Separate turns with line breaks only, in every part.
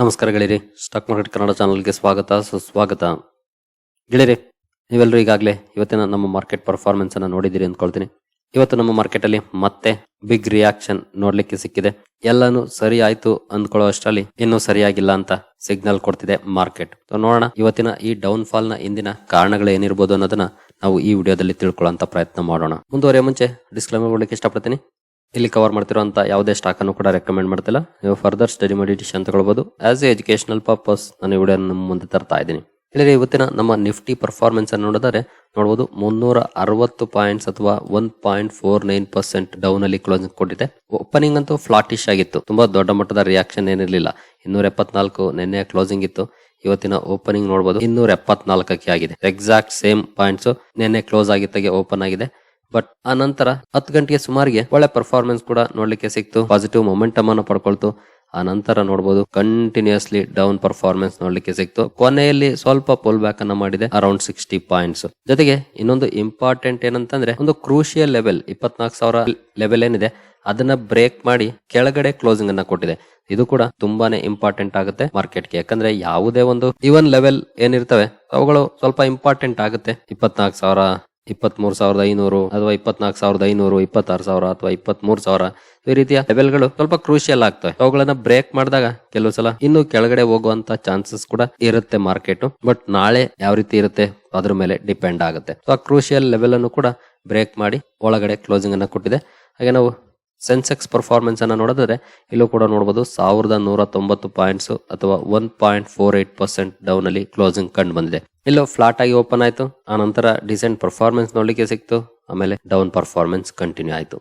ನಮಸ್ಕಾರ ಗೆಳೆಯರಿ. Stock market Kannada ಚಾನಲ್ಗೆ ಸ್ವಾಗತ, ಸುಸ್ವಾಗತ. ಗೆಳೆಯರಿ, ನೀವೆಲ್ಲರೂ ಈಗಾಗಲೇ ಇವತ್ತಿನ ನಮ್ಮ ಮಾರ್ಕೆಟ್ ಪರ್ಫಾರ್ಮೆನ್ಸ್ ಅನ್ನ ನೋಡಿದ್ದೀರಿ ಅಂದ್ಕೊಳ್ತೀನಿ. ಇವತ್ತು ನಮ್ಮ ಮಾರ್ಕೆಟ್ ಅಲ್ಲಿ ಮತ್ತೆ ಬಿಗ್ ರಿಯಾಕ್ಷನ್ ನೋಡ್ಲಿಕ್ಕೆ ಸಿಕ್ಕಿದೆ. ಎಲ್ಲಾನು ಸರಿ ಆಯ್ತು ಅಂದ್ಕೊಳ್ಳೋ ಅಷ್ಟರಲ್ಲಿ ಇನ್ನೂ ಸರಿಯಾಗಿಲ್ಲ ಅಂತ ಸಿಗ್ನಲ್ ಕೊಡ್ತಿದೆ ಮಾರ್ಕೆಟ್. ನೋಡೋಣ ಇವತ್ತಿನ ಈ ಡೌನ್ ಫಾಲ್ನ ಇಂದಿನ ಕಾರಣಗಳು ಏನಿರ್ಬೋದು ಅನ್ನೋದನ್ನ ನಾವು ಈ ವಿಡಿಯೋದಲ್ಲಿ ತಿಳ್ಕೊಳ್ಳೋ ಪ್ರಯತ್ನ ಮಾಡೋಣ. ಮುಂದುವರೆಯ ಮುಂಚೆ ಡಿಸ್ಕ್ಲೈಮರ್ ಕೊಡ್ಲಿಕ್ಕೆ ಇಷ್ಟಪಡ್ತೀನಿ. ಇಲ್ಲಿ ಕವರ್ ಮಾಡ್ತಿರುವಂತ ಯಾವುದೇ ಸ್ಟಾಕ್ ಅನ್ನು ಕೂಡ ರೆಕಮೆಂಡ್ ಮಾಡ್ತಿಲ್ಲ. ನೀವು ಫರ್ದರ್ ಸ್ಟಡಿ ಮಾಡಿ ಡಿಸಿಷನ್ ತಗೊಳ್ಬಹುದು ಆಸ್ ಎ ಎಜುಕೇಶನಲ್ ಪರ್ಪಸ್ ನಾನು ವಿಡಿಯೋ ನಮ್ಮ ಮುಂದೆ ತರ್ತಾ ಇದ್ದೀನಿ. ಇಲ್ಲಿ ಇವತ್ತಿನ ನಮ್ಮ ನಿಫ್ಟಿ ಪರ್ಫಾರ್ಮೆನ್ಸ್ ಅನ್ನು ನೋಡಿದರೆ ನೋಡಬಹುದು ಮುನ್ನೂರ ಅರವತ್ತು ಪಾಯಿಂಟ್ಸ್ ಅಥವಾ one point four nine percent down ಅಲ್ಲಿ ಕ್ಲೋಸಿಂಗ್ ಕೊಟ್ಟಿದೆ. ಓಪನಿಂಗ್ ಅಂತೂ ಫ್ಲಾಟಿಶ್ ಆಗಿತ್ತು. ತುಂಬಾ ದೊಡ್ಡ ಮಟ್ಟದ ರಿಯಾಕ್ಷನ್ ಏನಿರಲಿಲ್ಲ. ಇನ್ನೂರ ಎಪ್ಪತ್ನಾಲ್ಕು ನಿನ್ನೆ ಕ್ಲೋಸಿಂಗ್ ಇತ್ತು. ಇವತ್ತಿನ ಓಪನಿಂಗ್ ನೋಡಬಹುದು ಇನ್ನೂರ ಎಪ್ಪತ್ನಾಲ್ಕಕ್ಕೆ ಆಗಿದೆ. ಎಕ್ಸಾಕ್ಟ್ ಸೇಮ್ ಪಾಯಿಂಟ್ಸ್ ನಿನ್ನೆ ಕ್ಲೋಸ್ ಆಗಿದ್ದಾಗೆ ಓಪನ್ ಆಗಿದೆ. ಬಟ್ ಆ ನಂತರ ಹತ್ತು ಗಂಟೆಗೆ ಸುಮಾರಿಗೆ ಒಳ್ಳೆ ಪರ್ಫಾರ್ಮೆನ್ಸ್ ಕೂಡ ನೋಡ್ಲಿಕ್ಕೆ ಸಿಕ್ತು. ಪಾಸಿಟಿವ್ ಮೊಮೆಂಟಮ್ ಅನ್ನು ಪಡ್ಕೊಳ್ತು. ಆ ನಂತರ ನೋಡಬಹುದು ಕಂಟಿನ್ಯೂಸ್ಲಿ ಡೌನ್ ಪರ್ಫಾರ್ಮೆನ್ಸ್ ನೋಡ್ಲಿಕ್ಕೆ ಸಿಕ್ತು. ಕೊನೆಯಲ್ಲಿ ಸ್ವಲ್ಪ ಪೋಲ್ ಬ್ಯಾಕ್ ಅನ್ನ ಮಾಡಿದೆ ಅರೌಂಡ್ ಸಿಕ್ಸ್ಟಿ ಪಾಯಿಂಟ್ಸ್ ಜೊತೆಗೆ ಇನ್ನೊಂದು ಇಂಪಾರ್ಟೆಂಟ್ ಏನಂತಂದ್ರೆ ಒಂದು ಕ್ರೂಷಿಯಲ್ ಲೆವೆಲ್ ಇಪ್ಪತ್ನಾಲ್ಕು ಸಾವಿರ ಲೆವೆಲ್ ಏನಿದೆ, ಅದನ್ನ ಬ್ರೇಕ್ ಮಾಡಿ ಕೆಳಗಡೆ ಕ್ಲೋಸಿಂಗ್ ಅನ್ನ ಕೊಟ್ಟಿದೆ. ಇದು ಕೂಡ ತುಂಬಾನೇ ಇಂಪಾರ್ಟೆಂಟ್ ಆಗುತ್ತೆ ಮಾರ್ಕೆಟ್ಗೆ ಯಾಕಂದ್ರೆ ಯಾವುದೇ ಒಂದು ಇವನ್ ಲೆವೆಲ್ ಏನಿರ್ತವೆ, ಅವುಗಳು ಸ್ವಲ್ಪ ಇಂಪಾರ್ಟೆಂಟ್ ಆಗುತ್ತೆ. ಇಪ್ಪತ್ನಾಲ್ಕು ಸಾವಿರ ಇಪ್ಪತ್ತ್ ಮೂರು ಸಾವಿರದ ಐನೂರು ಅಥವಾ ಇಪ್ಪತ್ನಾಲ್ಕು ಸಾವಿರದ ಐನೂರು, ಇಪ್ಪತ್ತಾರು ಸಾವಿರ ಅಥವಾ ಇಪ್ಪತ್ಮೂರು ಸಾವಿರ. ಈ ರೀತಿಯ ಲೆವೆಲ್ಗಳು ಸ್ವಲ್ಪ ಕ್ರೂಷಿಯಲ್ ಆಗ್ತವೆ. ಅವುಗಳನ್ನ ಬ್ರೇಕ್ ಮಾಡಿದಾಗ ಕೆಲವು ಸಲ ಇನ್ನು ಕೆಳಗಡೆ ಹೋಗುವಂತ ಚಾನ್ಸಸ್ ಕೂಡ ಇರುತ್ತೆ ಮಾರ್ಕೆಟ್ ಬಟ್ ನಾಳೆ ಯಾವ ರೀತಿ ಇರುತ್ತೆ? ಅದ್ರ ಮೇಲೆ ಡಿಪೆಂಡ್ ಆಗುತ್ತೆ. ಸೊ ಆ ಕ್ರೂಷಿಯಲ್ ಲೆವೆಲ್ ಅನ್ನು ಕೂಡ ಬ್ರೇಕ್ ಮಾಡಿ ಒಳಗಡೆ ಕ್ಲೋಸಿಂಗ್ ಅನ್ನ ಕೊಟ್ಟಿದೆ. ಹಾಗೆ ನಾವು ಸೆನ್ಸೆಕ್ಸ್ ಪರ್ಫಾರ್ಮೆನ್ಸ್ ಅನ್ನ ನೋಡಿದ್ರೆ ಇಲ್ಲೂ ಕೂಡ ನೋಡಬಹುದು ಸಾವಿರದ ನೂರ ತೊಂಬತ್ತು ಪಾಯಿಂಟ್ಸ್ ಅಥವಾ one point four eight percent down ಅಲ್ಲಿ ಕ್ಲೋಸಿಂಗ್ ಕಂಡು ಬಂದಿದೆ. ಇಲ್ಲೂ ಫ್ಲಾಟ್ ಆಗಿ ಓಪನ್ ಆಯಿತು. ಆ ನಂತರ ಡಿಸೆಂಟ್ ಪರ್ಫಾರ್ಮೆನ್ಸ್ ನೋಡಲಿಕ್ಕೆ ಸಿಕ್ತು. ಆಮೇಲೆ ಡೌನ್ ಪರ್ಫಾರ್ಮೆನ್ಸ್ ಕಂಟಿನ್ಯೂ ಆಯಿತು.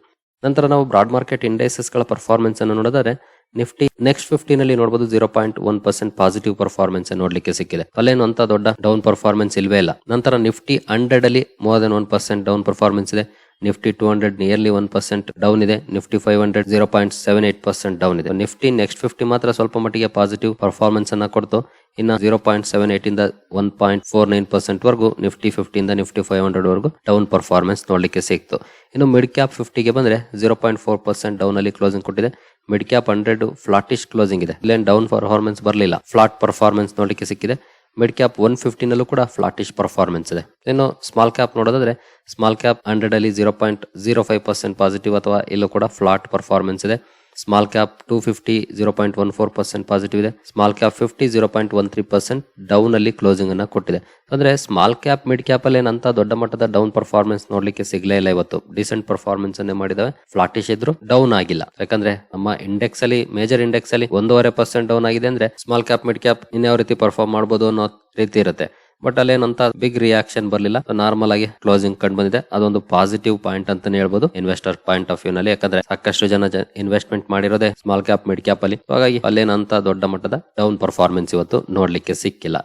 ನಂತರ ನಾವು ಬ್ರಾಡ್ ಮಾರ್ಕೆಟ್ ಇಂಡೆಕ್ಸಸ್ಗಳ ಪರ್ಫಾರ್ಮೆನ್ಸ್ ಅನ್ನು ನೋಡಿದರೆ ನಿಫ್ಟಿ ನೆಕ್ಸ್ಟ್ ಫಿಫ್ಟಿನಲ್ಲಿ ನೋಡಬಹುದು zero point one percent positive performance ನೋಡ್ಲಿಕ್ಕೆ ಸಿಕ್ಕಿದೆ. ಅಲ್ಲೇನು ಅಂತ ದೊಡ್ಡ ಡೌನ್ ಪರ್ಫಾರ್ಮೆನ್ಸ್ ಇಲ್ವೇ ಇಲ್ಲ. ನಂತರ ನಿಫ್ಟಿ ಹಂಡ್ರೆಡ್ ಅಲ್ಲಿ more than one percent down performance ಇದೆ. Nifty two hundred nearly one percent down ಇದೆ. Nifty five hundred zero point seven eight percent down ಇದೆ. ನಿಫ್ಟಿ ನೆಕ್ಸ್ಟ್ ಫಿಫ್ಟಿ ಮಾತ್ರ ಸ್ವಲ್ಪ ಮಟ್ಟಿಗೆ ಪಾಸಿಟಿವ್ ಪರ್ಫಾರ್ಮೆನ್ಸ್ ಅನ್ನ ಕೊಡ್ತು. ಇನ್ನು ಜೀರೋ ಪಾಯಿಂಟ್ ಸೆವೆನ್ ಏಟ್ ಇಂದ one point four nine percent ವರೆಗೂ ನಿಫ್ಟಿ ಫಿಫ್ಟಿ ಇಂದ ನಿಫ್ಟಿ ಫೈವ್ ಹಂಡ್ರೆಡ್ ವರೆಗೂ ಡೌನ್ ಪರ್ಫಾರ್ಮೆನ್ಸ್ ನೋಡಲಿಕ್ಕೆ ಸಿಕ್ತು. ಇನ್ನು ಮಿಡ್ ಕ್ಯಾಪ್ ಫಿಫ್ಟಿಗೆ ಬಂದ್ರೆ zero point four percent down ಅಲ್ಲಿ ಕ್ಲೋಸಿಂಗ್ ಕೊಟ್ಟಿದೆ. Mid cap hundred flattish closing ಇದೆ. ಇಲ್ಲೇನು ಡೌನ್ ಪರ್ಫಾರ್ಮೆನ್ಸ್ ಬರಲಿಲ್ಲ. ಫ್ಲಾಟ್ ಪರ್ಫಾರ್ಮೆನ್ಸ್ ನೋಡಲಿಕ್ಕೆ ಸಿಕ್ಕಿದೆ. ಮಿಡ್ ಕ್ಯಾಪ್ ಒನ್ ಫಿಫ್ಟಿನಲ್ಲೂ ಕೂಡ ಫ್ಲಾಟಿಶ್ ಪರ್ಫಾರ್ಮೆನ್ಸ್ ಇದೆ. ಇನ್ನು ಸ್ಮಾಲ್ ಕ್ಯಾಪ್ ನೋಡೋದಾದ್ರೆ ಸ್ಮಾಲ್ ಕ್ಯಾಪ್ ಹಂಡ್ರೆಡ್ ಅಲ್ಲಿ zero point zero five percent positive ಅಥವಾ ಇಲ್ಲೂ ಕೂಡ ಫ್ಲಾಟ್ ಪರ್ಫಾರ್ಮೆನ್ಸ್ ಇದೆ. Small cap two fifty zero point one four percent positive ಇದೆ. Small cap fifty zero point one three percent down ಅಲ್ಲಿ closing ಅನ್ನ ಕೊಟ್ಟಿದೆ. ಅಂದ್ರೆ ಸ್ಮಾಲ್ ಕ್ಯಾಪ್ ಮಿಡ್ ಕ್ಯಾಪ್ ಅಲ್ಲಿ ಏನಂತ ದೊಡ್ಡ ಮಟ್ಟದ ಡೌನ್ ಪರ್ಫಾರ್ಮೆನ್ಸ್ ನೋಡ್ಲಿಕ್ಕೆ ಸಿಗ್ಲೇ ಇಲ್ಲ ಇವತ್ತು. ಡಿಸೆಂಟ್ ಪರ್ಫಾರ್ಮೆನ್ಸ್ ಅನ್ನೇ ಮಾಡಿದಾವೆ. ಫ್ಲಾಟಿಶ್ ಇದ್ರು ಡೌನ್ ಆಗಿಲ್ಲ. ಯಾಕಂದ್ರೆ ನಮ್ಮ ಇಂಡೆಕ್ಸ್ ಅಲ್ಲಿ ಮೇಜರ್ ಇಂಡೆಕ್ಸ್ ಅಲ್ಲಿ ಒಂದೂವರೆ ಪರ್ಸೆಂಟ್ ಡೌನ್ ಆಗಿದೆ ಅಂದ್ರೆ ಸ್ಮಾಲ್ ಕ್ಯಾಪ್ ಮಿಡ್ ಕ್ಯಾಪ್ ಇನ್ಯಾವ ರೀತಿ ಪರ್ಫಾರ್ಮ್ ಮಾಡಬಹುದು ಅನ್ನೋ ರೀತಿ ಇರುತ್ತೆ. ಬಟ್ ಅಲ್ಲೇನಂತ ಬಿಗ್ ರಿಯಾಕ್ಷನ್ ಬರಲಿಲ್ಲ. ನಾರ್ಮಲ್ ಆಗಿ ಕ್ಲೋಸಿಂಗ್ ಕಂಡು ಬಂದಿದೆ. ಅದೊಂದು ಪಾಸಿಟಿವ್ ಪಾಯಿಂಟ್ ಅಂತಾನೆ ಹೇಳ್ಬೋದು. ಇನ್ವೆಸ್ಟರ್ ಪಾಯಿಂಟ್ ಆಫ್ ವ್ಯೂ ನಲ್ಲಿ. ಯಾಕಂದ್ರೆ ಸಾಕಷ್ಟು ಜನ ಇನ್ವೆಸ್ಟ್ಮೆಂಟ್ ಮಾಡಿರೋದೇ ಸ್ಮಾಲ್ ಕ್ಯಾಪ್ ಮಿಡ್ ಕ್ಯಾಪ್ ಅಲ್ಲಿ. ಹಾಗಾಗಿ ಅಲ್ಲೇನಂತ ದೊಡ್ಡ ಮಟ್ಟದ ಡೌನ್ ಪರ್ಫಾರ್ಮೆನ್ಸ್ ಇವತ್ತು ನೋಡ್ಲಿಕ್ಕೆ ಸಿಕ್ಕಿಲ್ಲ.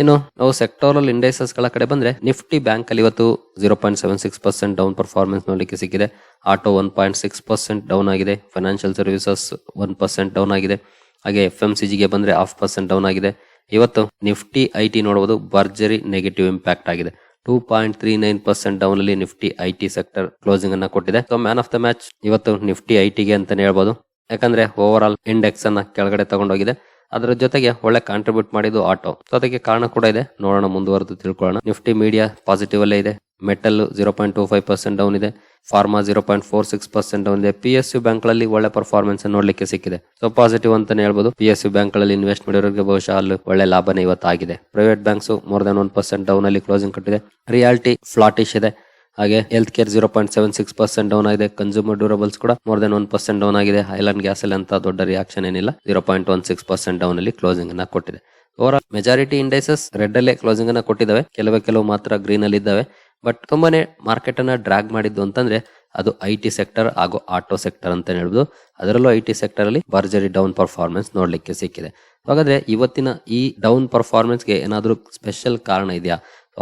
ಇನ್ನು ನಾವು ಸೆಕ್ಟೋರಲ್ ಇಂಡೆಕ್ಸಸ್ಗಳ ಕಡೆ ಬಂದ್ರೆ ನಿಫ್ಟಿ ಬ್ಯಾಂಕ್ ಅಲ್ಲಿ ಇವತ್ತು zero point seven six percent down performance ನೋಡ್ಲಿಕ್ಕೆ ಸಿಕ್ಕಿದೆ. Auto one point six percent down ಆಗಿದೆ. Financial services one percent down ಆಗಿದೆ. ಹಾಗೆ ಎಫ್ ಎಂ ಸಿ ಜಿಗೆ ಬಂದ್ರೆ ಹಾಫ್ ಪರ್ಸೆಂಟ್ ಡೌನ್ ಆಗಿದೆ. ಇವತ್ತು ನಿಫ್ಟಿ ಐ ಟಿ ನೋಡಬಹುದು ಭರ್ಜರಿ ನೆಗೆಟಿವ್ ಇಂಪ್ಯಾಕ್ಟ್ ಆಗಿದೆ. Two point three nine percent down ಅಲ್ಲಿ Nifty I T sector closing ಅನ್ನ ಕೊಟ್ಟಿದೆ. So man of the match ಇವತ್ತು ನಿಫ್ಟಿ ಐ ಟಿಗೆ ಅಂತಾನೆ ಹೇಳ್ಬೋದು. ಯಾಕಂದ್ರೆ ಓವರ್ ಆಲ್ ಇಂಡೆಕ್ಸ್ ಅನ್ನ ಕೆಳಗಡೆ ತಗೊಂಡೋಗಿದೆ. ಅದರ ಜೊತೆಗೆ ಒಳ್ಳೆ ಕಾಂಟ್ರಿಬ್ಯೂಟ್ ಮಾಡಿದ್ದು ಆಟೋ ಸೊ ಅದಕ್ಕೆ ಕಾರಣ ಕೂಡ ಇದೆ. ನೋಡೋಣ ಮುಂದುವರೆದು ತಿಳ್ಕೊಳ್ಳೋಣ. ನಿಫ್ಟಿ ಮೀಡಿಯಾ ಪಾಸಿಟಿವ್ ಅಲ್ಲೇ ಇದೆ. Metal zero point two five percent down ಇದೆ pharma zero point four six percent down ಇದೆ. ಪಿ ಎಸ್ ಯು ಬ್ಯಾಂಕ್ಗಳಲ್ಲಿ ಒಳ್ಳೆ ಪರ್ಫಾರ್ಮೆನ್ಸ್ ನೋಡಲಿಕ್ಕೆ ಸಿಕ್ಕಿದೆ. ಸೊ ಪಾಸಿಟಿವ್ ಅಂತಾನೆ ಹೇಳ್ಬೋದು. ಪಿ ಎಸ್ ಯು ಬ್ಯಾಂಕ್ಗಳಲ್ಲಿ ಇನ್ವೆಸ್ಟ್ ಮಾಡಿರೋರಿಗೆ ಬಹುಶಃ ಅಲ್ಲಿ ಒಳ್ಳೆ ಲಾಭನೇ ಇವತ್ತಾಗಿದೆ. Private banks more than one percent down ಅಲ್ಲಿ ಕ್ಲೋಸಿಂಗ್ ಕಟ್ಟಿದೆ. ರಿಯಾಲಿಟಿ ಫ್ಲಾಟಿಶ್ ಇದೆ. ಹಾಗೆ health care zero point seven six percent down ಆಗಿದೆ. ಕನ್ಸ್ಯೂಮರ್ ಡ್ಯೂರಬಲ್ಸ್ ಕೂಡ more than one percent down ಆಗಿದೆ. ಐಲ್ಯಾಂಡ್ ಗ್ಯಾಸ್ ಅಲ್ಲಿ ಅಂತ ದೊಡ್ಡ ರಿಯಾಕ್ಷನ್ ಏನಿಲ್ಲ. Zero point one six percent down ಅಲ್ಲಿ ಕ್ಲೋಸಿಂಗ್ ಅನ್ನ ಕೊಟ್ಟಿದೆ. ಓವರ್ ಮೆಜಾರಿಟಿ ಇಂಡೈಸಸ್ ರೆಡ್ ಅಲ್ಲೇ ಕ್ಲೋಸಿಂಗ್ ಅನ್ನ ಕೊಟ್ಟಿದ್ದಾವೆ. ಕೆಲವೇ ಕೆಲವು ಮಾತ್ರ ಗ್ರೀನ್ ಅಲ್ಲಿ ಇದ್ದಾವೆ ಬಟ್ ತುಂಬಾನೇ ಮಾರ್ಕೆಟ್ ಅನ್ನ ಡ್ರಾಗ್ ಮಾಡಿದ್ದು ಅಂತಂದ್ರೆ ಅದು ಐ ಟಿ ಸೆಕ್ಟರ್ ಹಾಗೂ ಆಟೋ ಸೆಕ್ಟರ್ ಅಂತ ಹೇಳ್ಬೋದು. ಅದರಲ್ಲೂ ಐ ಟಿ ಸೆಕ್ಟರ್ ಅಲ್ಲಿ ಭರ್ಜರಿ ಡೌನ್ ಪರ್ಫಾರ್ಮೆನ್ಸ್ ನೋಡ್ಲಿಕ್ಕೆ ಸಿಕ್ಕಿದೆ. ಹಾಗಾದ್ರೆ ಇವತ್ತಿನ ಈ ಡೌನ್ ಪರ್ಫಾರ್ಮೆನ್ಸ್ಗೆ ಏನಾದ್ರೂ ಸ್ಪೆಷಲ್ ಕಾರಣ ಇದೆಯಾ?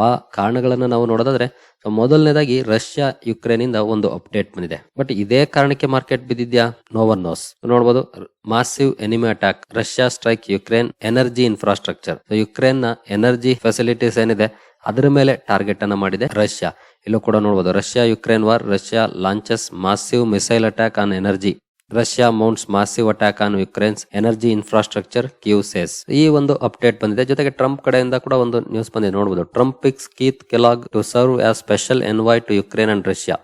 ಆ ಕಾರಣಗಳನ್ನ ನಾವು ನೋಡೋದಾದ್ರೆ ಮೊದಲನೇದಾಗಿ ರಷ್ಯಾ ಯುಕ್ರೇನ್ ಇಂದ ಒಂದು ಅಪ್ಡೇಟ್ ಬಂದಿದೆ. ಬಟ್ ಇದೇ ಕಾರಣಕ್ಕೆ ಮಾರ್ಕೆಟ್ ಬಿದ್ದಿದ್ಯಾ? ನೋ ಒನ್ ನೋಸ್ ನೋಡಬಹುದು massive enemy attack Russia strike Ukraine energy infrastructure ಯುಕ್ರೇನ್ನ energy facilities ಏನಿದೆ? ಅದರ ಮೇಲೆ ಟಾರ್ಗೆಟ್ ಅನ್ನ ಮಾಡಿದೆ ರಷ್ಯಾ. ಇಲ್ಲೂ ಕೂಡ ನೋಡಬಹುದು Russia Ukraine war Russia launches massive missile attack on energy Russia mounts massive attack on Ukraine's energy infrastructure ಕ್ಯೂಸೆಸ್ ಈ ಒಂದು ಅಪ್ಡೇಟ್ ಬಂದಿದೆ. ಜೊತೆಗೆ ಟ್ರಂಪ್ ಕಡೆಯಿಂದ ಕೂಡ ಒಂದು ನ್ಯೂಸ್ ಬಂದಿದೆ. ನೋಡಬಹುದು Trump picks Keith Kellogg to serve as special envoy to Ukraine and Russia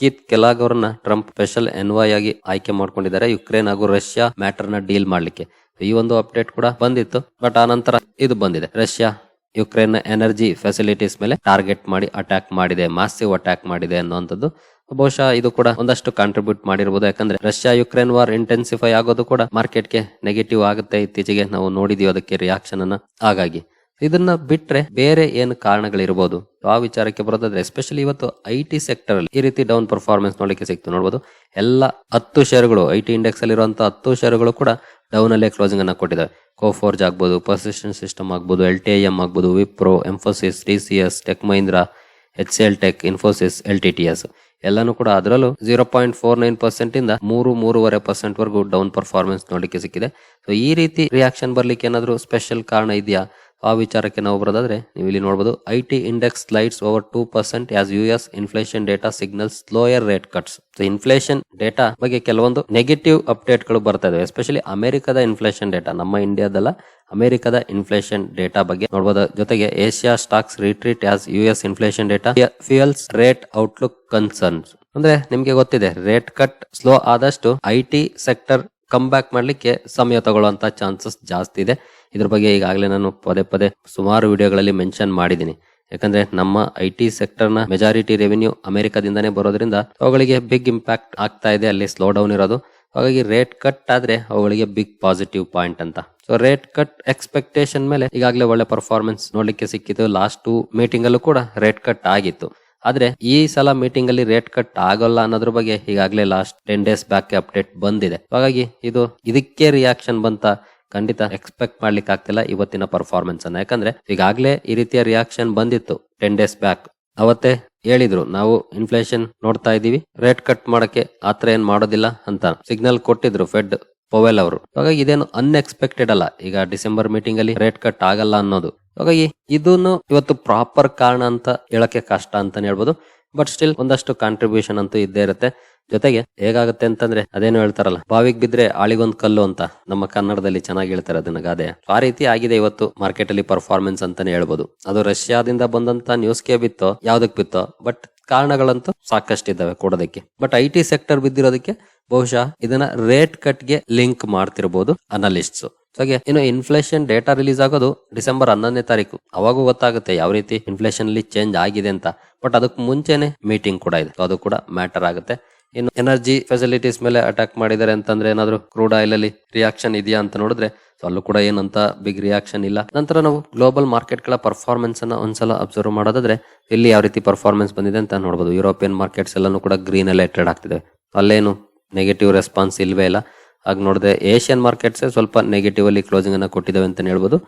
Keith Kellogg ಅವರನ್ನ ಟ್ರಂಪ್ ಸ್ಪೆಷಲ್ ಎನ್ವಾಯ್ ಆಗಿ ಆಯ್ಕೆ ಮಾಡ್ಕೊಂಡಿದ್ದಾರೆ ಯುಕ್ರೇನ್ ಹಾಗೂ ರಷ್ಯಾ ಮ್ಯಾಟರ್ನ ಡೀಲ್ ಮಾಡ್ಲಿಕ್ಕೆ. ಈ ಒಂದು ಅಪ್ಡೇಟ್ ಕೂಡ ಬಂದಿತ್ತು. ಬಟ್ ಆ ನಂತರ ಇದು ಬಂದಿದೆ. ರಷ್ಯಾ ಯುಕ್ರೇನ್ ಎನರ್ಜಿ ಫೆಸಿಲಿಟೀಸ್ ಮೇಲೆ ಟಾರ್ಗೆಟ್ ಮಾಡಿ ಅಟ್ಯಾಕ್ ಮಾಡಿದೆ ಮಾಸಿವ್ ಅಟ್ಯಾಕ್ ಮಾಡಿದೆ ಅನ್ನುವಂಥದ್ದು. ಬಹುಶಃ ಇದು ಕೂಡ ಒಂದಷ್ಟು ಕಾಂಟ್ರಿಬ್ಯೂಟ್ ಮಾಡಿರಬಹುದು ಯಾಕಂದ್ರೆ ರಷ್ಯಾ ಯುಕ್ರೇನ್ ವಾರ್ ಇಂಟೆನ್ಸಿಫೈ ಆಗೋದು ಕೂಡ ಮಾರ್ಕೆಟ್ಗೆ ನೆಗೆಟಿವ್ ಆಗುತ್ತೆ. ಇತ್ತೀಚೆಗೆ ನಾವು ನೋಡಿದೀವಿ ಅದಕ್ಕೆ ರಿಯಾಕ್ಷನ್ ಅನ್ನ. ಹಾಗಾಗಿ ಇದನ್ನ ಬಿಟ್ರೆ ಬೇರೆ ಏನು ಕಾರಣಗಳಿರ್ಬೋದು? ಆ ವಿಚಾರಕ್ಕೆ ಬರೋದಾದ್ರೆ ಎಸ್ಪೆಷಲಿ ಇವತ್ತು ಐ ಟಿ ಸೆಕ್ಟರ್ ಅಲ್ಲಿ ಈ ರೀತಿ ಡೌನ್ ಪರ್ಫಾರ್ಮೆನ್ಸ್ ನೋಡಲಿಕ್ಕೆ ಸಿಕ್ತು. ನೋಡಬಹುದು ಎಲ್ಲ ಹತ್ತು ಶೇರುಗಳು ಐ ಟಿ ಇಂಡೆಕ್ಸ್ ಅಲ್ಲಿರುವಂತಹ ಹತ್ತು ಶೇರುಗಳು ಕೂಡ ಡೌನ್ ಅಲ್ಲೇ ಕ್ಲೋಸಿಂಗ್ ಅನ್ನ ಕೊಟ್ಟಿದ್ದಾವೆ ಕೋಫೋರ್ಜ್ ಆಗ್ಬೋದು ಪರ್ಸಿಸ್ಟೆನ್ ಸಿಸ್ಟಮ್ ಆಗ್ಬೋದು ಎಲ್ ಟಿ ಎಂ ಆಗ್ಬೋದು Wipro Mphasis T C S tech Mahindra H C L tech Infosys L T T S ಎಲ್ಲಾನು ಕೂಡ ಅದರಲ್ಲೂ zero point four nine percent ಇಂದ ಮೂರು, ಮೂರುವರೆ ಪರ್ಸೆಂಟ್ ವರೆಗೂ ಡೌನ್ ಪರ್ಫಾರ್ಮೆನ್ಸ್ ನೋಡಲಿಕ್ಕೆ ಸಿಕ್ಕಿದೆ. ಸೊ ಈ ರೀತಿ ರಿಯಾಕ್ಷನ್ ಬರ್ಲಿಕ್ಕೆ ಏನಾದರೂ ಸ್ಪೆಷಲ್ ಕಾರಣ ಇದೆಯಾ? ಆ ವಿಚಾರಕ್ಕೆ ನಾವು ಬರೋದಾದ್ರೆ ನೀವು ಇಲ್ಲಿ ನೋಡಬಹುದು I T index slides over two percent as U S inflation data signals lower rate cuts inflation data ಬಗ್ಗೆ ಕೆಲವೊಂದು ನೆಗೆಟಿವ್ ಅಪ್ಡೇಟ್ಗಳು ಬರ್ತಾ ಇದಾವೆ. ಎಸ್ಪೆಷಲಿ ಅಮೆರಿಕದ ಇನ್ಫ್ಲೇಷನ್ ಡೇಟಾ ನಮ್ಮ ಇಂಡಿಯಾದಲ್ಲ ಅಮೆರಿಕದ ಇನ್ಫ್ಲೇಷನ್ ಡೇಟಾ ಬಗ್ಗೆ ನೋಡಬಹುದು ಜೊತೆಗೆ Asia stocks retreat as U S inflation data fuels rate outlook concerns ಅಂದ್ರೆ ನಿಮ್ಗೆ ಗೊತ್ತಿದೆ ರೇಟ್ ಕಟ್ ಸ್ಲೋ ಆದಷ್ಟು ಐ ಸೆಕ್ಟರ್ ಕಮ್ ಬ್ಯಾಕ್ ಮಾಡಲಿಕ್ಕೆ ಸಮಯ ತಗೊಳ್ಳುವಂತ ಚಾನ್ಸಸ್ ಜಾಸ್ತಿ ಇದೆ. ಇದ್ರ ಬಗ್ಗೆ ಈಗಾಗಲೇ ನಾನು ಪದೇ ಪದೇ ಸುಮಾರು ವಿಡಿಯೋಗಳಲ್ಲಿ ಮೆನ್ಷನ್ ಮಾಡಿದ್ದೀನಿ. ಯಾಕಂದ್ರೆ ನಮ್ಮ ಐ ಟಿ ಸೆಕ್ಟರ್ನ ಮೆಜಾರಿಟಿ ರೆವಿನ್ಯೂ ಅಮೆರಿಕದಿಂದಾನೇ ಬರೋದ್ರಿಂದ ಅವುಗಳಿಗೆ ಬಿಗ್ ಇಂಪ್ಯಾಕ್ಟ್ ಆಗ್ತಾ ಇದೆ, ಅಲ್ಲಿ ಸ್ಲೋ ಡೌನ್ ಇರೋದು. ಹಾಗಾಗಿ ರೇಟ್ ಕಟ್ ಆದ್ರೆ ಅವುಗಳಿಗೆ ಬಿಗ್ ಪಾಸಿಟಿವ್ ಪಾಯಿಂಟ್ ಅಂತ. ಸೊ ರೇಟ್ ಕಟ್ ಎಕ್ಸ್ಪೆಕ್ಟೇಷನ್ ಮೇಲೆ ಈಗಾಗಲೇ ಒಳ್ಳೆ ಪರ್ಫಾರ್ಮೆನ್ಸ್ ನೋಡ್ಲಿಕ್ಕೆ ಸಿಕ್ಕಿತ್ತು ಲಾಸ್ಟ್ ಟೂ ಮೀಟಿಂಗ್ ಅಲ್ಲೂ ಕೂಡ ರೇಟ್ ಕಟ್ ಆಗಿತ್ತು. ಆದ್ರೆ ಈ ಸಲ ಮೀಟಿಂಗ್ ಅಲ್ಲಿ ರೇಟ್ ಕಟ್ ಆಗೋಲ್ಲ ಅನ್ನೋದ್ರ ಬಗ್ಗೆ ಈಗಾಗಲೇ last ten days back update ಬಂದಿದೆ. ಹಾಗಾಗಿ ಇದು ಇದಕ್ಕೆ ರಿಯಾಕ್ಷನ್ ಬಂತ ಖಂಡಿತ ಎಕ್ಸ್ಪೆಕ್ಟ್ ಮಾಡ್ಲಿಕ್ಕೆ ಆಗ್ತಿಲ್ಲ ಇವತ್ತಿನ ಪರ್ಫಾರ್ಮೆನ್ಸ್ ಅನ್ನ. ಯಾಕಂದ್ರೆ ಈಗಾಗಲೇ ಈ ರೀತಿಯ ರಿಯಾಕ್ಷನ್ ಬಂದಿತ್ತು ಟೆನ್ ಡೇಸ್ ಬ್ಯಾಕ್ ಅವತ್ತೇ ಹೇಳಿದ್ರು, ನಾವು ಇನ್ಫ್ಲೇಷನ್ ನೋಡ್ತಾ ಇದೀವಿ ರೇಟ್ ಕಟ್ ಮಾಡಕ್ಕೆ ಆತರ ಏನ್ ಮಾಡೋದಿಲ್ಲ ಅಂತ ಸಿಗ್ನಲ್ ಕೊಟ್ಟಿದ್ರು ಫೆಡ್ ಪೊವೆಲ್ ಅವರು. ಹಾಗಾಗಿ ಇದೇನು ಅನ್ಎಕ್ಸ್ಪೆಕ್ಟೆಡ್ ಅಲ್ಲ. ಈಗ ಡಿಸೆಂಬರ್ ಮೀಟಿಂಗ್ ಅಲ್ಲಿ ರೇಟ್ ಕಟ್ ಆಗಲ್ಲ ಅನ್ನೋದು. ಹಾಗಾಗಿ ಇದನ್ನು ಇವತ್ತು ಪ್ರಾಪರ್ ಕಾರಣ ಅಂತ ಹೇಳಕ್ಕೆ ಕಷ್ಟ ಅಂತಾನೆ ಹೇಳ್ಬೋದು. ಬಟ್ ಸ್ಟಿಲ್ ಒಂದಷ್ಟು ಕಾಂಟ್ರಿಬ್ಯೂಷನ್ ಅಂತೂ ಇದ್ದೇ ಇರುತ್ತೆ. ಜೊತೆಗೆ ಹೇಗಾಗುತ್ತೆ ಅಂತಂದ್ರೆ ಅದೇನು ಹೇಳ್ತಾರಲ್ಲ, ಬಾವಿಗೆ ಬಿದ್ರೆ ಆಳಿಗೊಂದ್ ಕಲ್ಲು ಅಂತ ನಮ್ಮ ಕನ್ನಡದಲ್ಲಿ ಚೆನ್ನಾಗಿ ಹೇಳ್ತಾರೆ ಅದನ್ನ ಗಾದೆ. ಆ ರೀತಿ ಆಗಿದೆ ಇವತ್ತು ಮಾರ್ಕೆಟ್ ಅಲ್ಲಿ ಪರ್ಫಾರ್ಮೆನ್ಸ್ ಅಂತಾನೆ ಹೇಳ್ಬೋದು. ಅದು ರಷ್ಯಾದಿಂದ ಬಂದಂತ ನ್ಯೂಸ್ಗೆ ಬಿತ್ತೋ, ಯಾವ್ದಕ್ ಬಿತ್ತೋ ಬಟ್ ಕಾರಣಗಳಂತೂ ಸಾಕಷ್ಟು ಇದ್ದಾವೆ ಕೊಡೋದಕ್ಕೆ. ಬಟ್ ಐ ಟಿ ಸೆಕ್ಟರ್ ಬಿದ್ದಿರೋದಕ್ಕೆ ಬಹುಶಃ ಇದನ್ನ ರೇಟ್ ಕಟ್ಗೆ ಲಿಂಕ್ ಮಾಡ್ತಿರ್ಬೋದು ಅನಲಿಸ್ಟ್ಸ್ ಹಾಗೆ ಇನ್ನು ಇನ್ಫ್ಲೇಷನ್ ಡೇಟಾ ರಿಲೀಸ್ ಆಗೋದು ಡಿಸೆಂಬರ್ ಹನ್ನೊಂದನೇ ತಾರೀಕು. ಅವಾಗೂ ಗೊತ್ತಾಗುತ್ತೆ ಯಾವ ರೀತಿ ಇನ್ಫ್ಲೇಷನ್ ಅಲ್ಲಿ ಚೇಂಜ್ ಆಗಿದೆ ಅಂತ. ಬಟ್ ಅದಕ್ಕೆ ಮುಂಚೆನೆ ಮೀಟಿಂಗ್ ಕೂಡ ಇದೆ. ಅದು ಕೂಡ ಮ್ಯಾಟರ್ ಆಗುತ್ತೆ. ಇನ್ನು ಎನರ್ಜಿ ಫೆಸಿಲಿಟೀಸ್ ಮೇಲೆ ಅಟ್ಯಾಕ್ ಮಾಡಿದ್ದಾರೆ ಅಂತಂದ್ರೆ ಏನಾದ್ರು ಕ್ರೂಡ್ ಆಯಿಲ್ ಅಲ್ಲಿ ರಿಯಾಕ್ಷನ್ ಇದೆಯಾ ಅಂತ ನೋಡಿದ್ರೆ ಅಲ್ಲೂ ಕೂಡ ಏನಂತ ಬಿಗ್ ರಿಯಾಕ್ಷನ್ ಇಲ್ಲ. ನಂತರ ನಾವು ಗ್ಲೋಬಲ್ ಮಾರ್ಕೆಟ್ಗಳ ಪರ್ಫಾರ್ಮೆನ್ಸ್ ಅನ್ನ ಒಂದ್ಸಲ ಅಬ್ಸರ್ವ್ ಮಾಡೋದಾದ್ರೆ, ಇಲ್ಲಿ ಯಾವ ರೀತಿ ಪರ್ಫಾರ್ಮೆನ್ಸ್ ಬಂದಿದೆ ಅಂತ ನೋಡಬಹುದು ಯುರೋಪಿಯನ್ ಮಾರ್ಕೆಟ್ಸ್ ಎಲ್ಲಾನು ಕೂಡ ಗ್ರೀನ್ ಅಲ್ಲೇ ಟ್ರೇಡ್ ಆಗ್ತಿದೆ. ಅಲ್ಲೇನು ನೆಗೆಟಿವ್ ರೆಸ್ಪಾನ್ಸ್ ಇಲ್ವೇ ಇಲ್ಲ. ಹಾಗೆ ನೋಡಿದ್ರೆ ಏಷ್ಯನ್ ಮಾರ್ಕೆಟ್ಸ್ ಸ್ವಲ್ಪ ನೆಗೆಟಿವ್ ಅಲ್ಲಿ ಕ್ಲೋಸಿಂಗ್ ಅನ್ನ ಕೊಟ್ಟಿದ್ದಾವೆ ಅಂತ ಹೇಳ್ಬೋದು.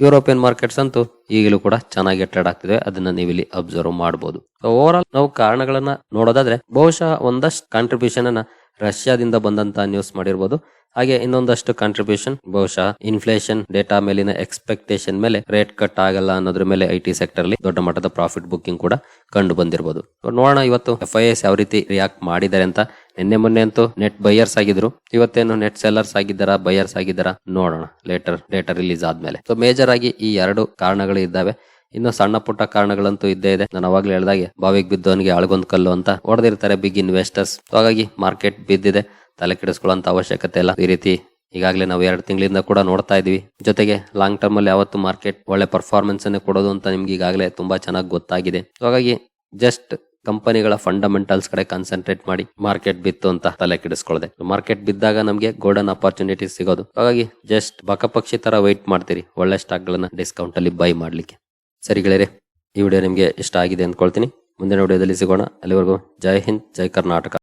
ಯುರೋಪಿಯನ್ ಮಾರ್ಕೆಟ್ಸ್ ಅಂತೂ ಈಗಲೂ ಕೂಡ ಚೆನ್ನಾಗಿ ಟ್ರೇಡ್ ಆಗ್ತಿದೆ. ಅದನ್ನ ನೀವು ಇಲ್ಲಿ ಅಬ್ಸರ್ವ್ ಮಾಡಬಹುದು ಓವರ್ ಆಲ್ ನಾವು ಕಾರಣಗಳನ್ನ ನೋಡೋದಾದ್ರೆ ಬಹುಶಃ ಒಂದಷ್ಟು ಕಾಂಟ್ರಿಬ್ಯೂಷನ್ ಅನ್ನ ರಷ್ಯಾದಿಂದ ಬಂದಂತ ನ್ಯೂಸ್ ಮಾಡಿರ್ಬೋದು. ಹಾಗೆ ಇನ್ನೊಂದಷ್ಟು ಕಾಂಟ್ರಿಬ್ಯೂಷನ್ ಬಹುಶಃ ಇನ್ಫ್ಲೇಷನ್ ಡೇಟಾ ಮೇಲಿನ ಎಕ್ಸ್ಪೆಕ್ಟೇಷನ್ ಮೇಲೆ ರೇಟ್ ಕಟ್ ಆಗಲ್ಲ ಅನ್ನೋದ್ರ ಮೇಲೆ ಐ ಟಿ ಸೆಕ್ಟರ್ ಅಲ್ಲಿ ದೊಡ್ಡ ಮಟ್ಟದ ಪ್ರಾಫಿಟ್ ಬುಕ್ಕಿಂಗ್ ಕೂಡ ಕಂಡು ಬಂದಿರಬಹುದು ನೋಡೋಣ ಇವತ್ತು ಎಫ್ ಐ ಯಾವ ರೀತಿ ರಿಯಾಕ್ಟ್ ಮಾಡಿದ್ದಾರೆ ಅಂತ ನಿನ್ನೆ ಮೊನ್ನೆ ಅಂತೂ ನೆಟ್ ಬೈಯರ್ಸ್ ಆಗಿದ್ರು. ಇವತ್ತೇನು ನೆಟ್ ಸೆಲ್ಲರ್ಸ್ ಆಗಿದ್ದಾರಾ ಬೈಯರ್ಸ್ ಆಗಿದ್ದಾರಾ ನೋಡೋಣ ಲೇಟರ್ ಡೇಟಾ ರಿಲೀಸ್ ಆದ್ಮೇಲೆ. ಸೊ ಮೇಜರ್ ಆಗಿ ಈ ಎರಡು ಕಾರಣಗಳು ಇದ್ದಾವೆ. ಇನ್ನು ಸಣ್ಣ ಪುಟ್ಟ ಕಾರಣಗಳಂತೂ ಇದ್ದೇ ಇದೆ. ನಾನು ಅವಾಗ್ಲೇ ಹೇಳಿದಾಗೆ ಬಾವಿಗೆ ಬಿದ್ದವನಿಗೆ ಆಳ್ಗೊಂದ್ ಕಲ್ಲು ಅಂತ ಹೊಡೆದಿರ್ತಾರೆ ಬಿಗ್ ಇನ್ವೆಸ್ಟರ್ಸ್ ಹಾಗಾಗಿ ಮಾರ್ಕೆಟ್ ಬಿದ್ದಿದೆ. ತಲೆ ಕೆಡಿಸ್ಕೊಳ್ಳೋಂಥ ಅವಶ್ಯಕತೆ ಇಲ್ಲ. ಈ ರೀತಿ ಈಗಾಗಲೇ ನಾವು ಎರಡು ತಿಂಗಳಿಂದ ಕೂಡ ನೋಡ್ತಾ ಇದೀವಿ ಜೊತೆಗೆ ಲಾಂಗ್ ಟರ್ಮ್ ಅಲ್ಲಿ ಯಾವತ್ತು ಮಾರ್ಕೆಟ್ ಒಳ್ಳೆ ಪರ್ಫಾರ್ಮೆನ್ಸ್ ಅನ್ನು ಕೊಡೋದು ಅಂತ ನಿಮ್ಗೆ ಈಗಾಗಲೇ ತುಂಬಾ ಚೆನ್ನಾಗಿ ಗೊತ್ತಾಗಿದೆ. ಹಾಗಾಗಿ ಜಸ್ಟ್ ಕಂಪನಿಗಳ ಫಂಡಮೆಂಟಲ್ಸ್ ಕಡೆ ಕಾನ್ಸಂಟ್ರೇಟ್ ಮಾಡಿ ಮಾರ್ಕೆಟ್ ಬಿತ್ತು ಅಂತ ತಲೆ ಕೆಡಿಸ್ಕೊಳ್ಳದೆ ಮಾರ್ಕೆಟ್ ಬಿದ್ದಾಗ ನಮಗೆ ಗೋಲ್ಡನ್ ಅಪರ್ಚುನಿಟಿ ಸಿಗೋದು. ಹಾಗಾಗಿ ಜಸ್ಟ್ ಬಕಪಕ್ಷಿ ತರ ವೈಟ್ ಮಾಡ್ತೀರಿ. ಒಳ್ಳೆ ಸ್ಟಾಕ್ ಗಳನ್ನ ಡಿಸ್ಕೌಂಟ್ ಅಲ್ಲಿ ಬೈ ಮಾಡ್ಲಿಕ್ಕೆ. ಸರಿ ಗೆಳೆಯರೆ, ಈ ವಿಡಿಯೋ ನಿಮಗೆ ಇಷ್ಟ ಆಗಿದೆ ಅಂದ್ಕೊಳ್ತೀನಿ ಮುಂದಿನ ವಿಡಿಯೋದಲ್ಲಿ ಸಿಗೋಣ. ಅಲ್ಲಿವರೆಗೂ ಜೈ ಹಿಂದ್, ಜೈ ಕರ್ನಾಟಕ.